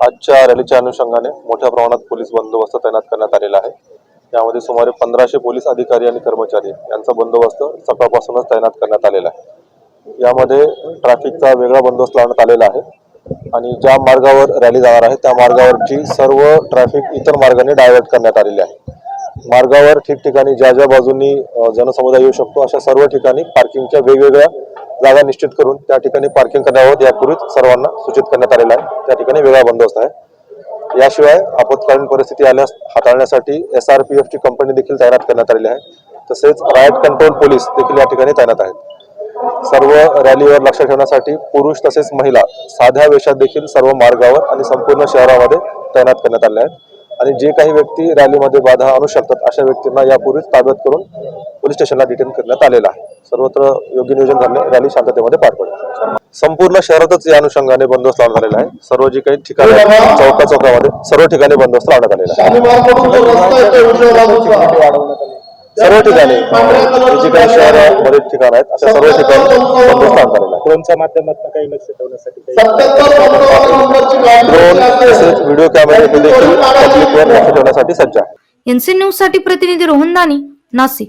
आजच्या रॅलीच्या अनुषंगाने मोठ्या प्रमाणात पोलीस बंदोबस्त तैनात करण्यात आलेला आहे. यामध्ये सुमारे पंधराशे पोलीस अधिकारी आणि कर्मचारी यांचा बंदोबस्त सकाळपासूनच तैनात करण्यात आलेला आहे. यामध्ये ट्रॅफिकचा वेगळा बंदोबस्त लावण्यात आलेला आहे आणि ज्या मार्गावर रॅली जाणार आहे त्या मार्गावरची सर्व ट्रॅफिक इतर मार्गाने डायव्हर्ट करण्यात आलेली आहे. मार्गावर ठिकठिकाणी ज्या ज्या बाजूनी जनसमुदाय येऊ शकतो अशा सर्व ठिकाणी पार्किंगच्या वेगवेगळ्या जागा निश्चित करून त्या ठिकाणी पार्किंग करण्याबाबत यापूर्वीच सर्वांना सूचित करण्यात आलेलं आहे. त्या ठिकाणी वेगळा बंदोबस्त आहे. याशिवाय आपत्कालीन परिस्थिती आल्यास हाताळण्यासाठी एस आर पी एफची कंपनी देखील तैनात करण्यात आलेली आहे. तसेच रायट कंट्रोल पोलीस देखील या ठिकाणी तैनात आहेत. सर्व रॅलीवर लक्ष ठेवण्यासाठी पुरुष तसेच महिला साध्या वेशात देखील सर्व मार्गावर आणि संपूर्ण शहरामध्ये तैनात करण्यात आले आहेत. आणि जे काही व्यक्ती रॅलीमध्ये बाधा आणू शकतात अशा व्यक्तींना यापूर्वीच ताब्यात करून पोलीस स्टेशनला डिटेन करण्यात आलेलं आहे. सर्वत्र योग्य नियोजन झाले रॅली शांततेमध्ये पार पडेल. संपूर्ण शहरातच या अनुषंगाने बंदोबस्त लावण्यात आलेला आहे. सर्व जे काही ठिकाणी चौका चौकामध्ये सर्व ठिकाणी बंदोबस्त लावण्यात आलेला आहे. सर्व ठिकाणी जे काही शहरामध्ये ठिकाण आहेत अशा सर्व ठिकाणी बंदोबस्त लावण्यात आलेला आहे. ड्रोनच्या माध्यमातून काही लक्ष ठेवण्यासाठी ड्रोन तसेच व्हिडिओ कॅमेरे हे देखील पब्लिकवर लक्ष ठेवण्यासाठी सज्ज आहे. एनसी न्यूजसाठी प्रतिनिधी रोहन दानी नाशिक.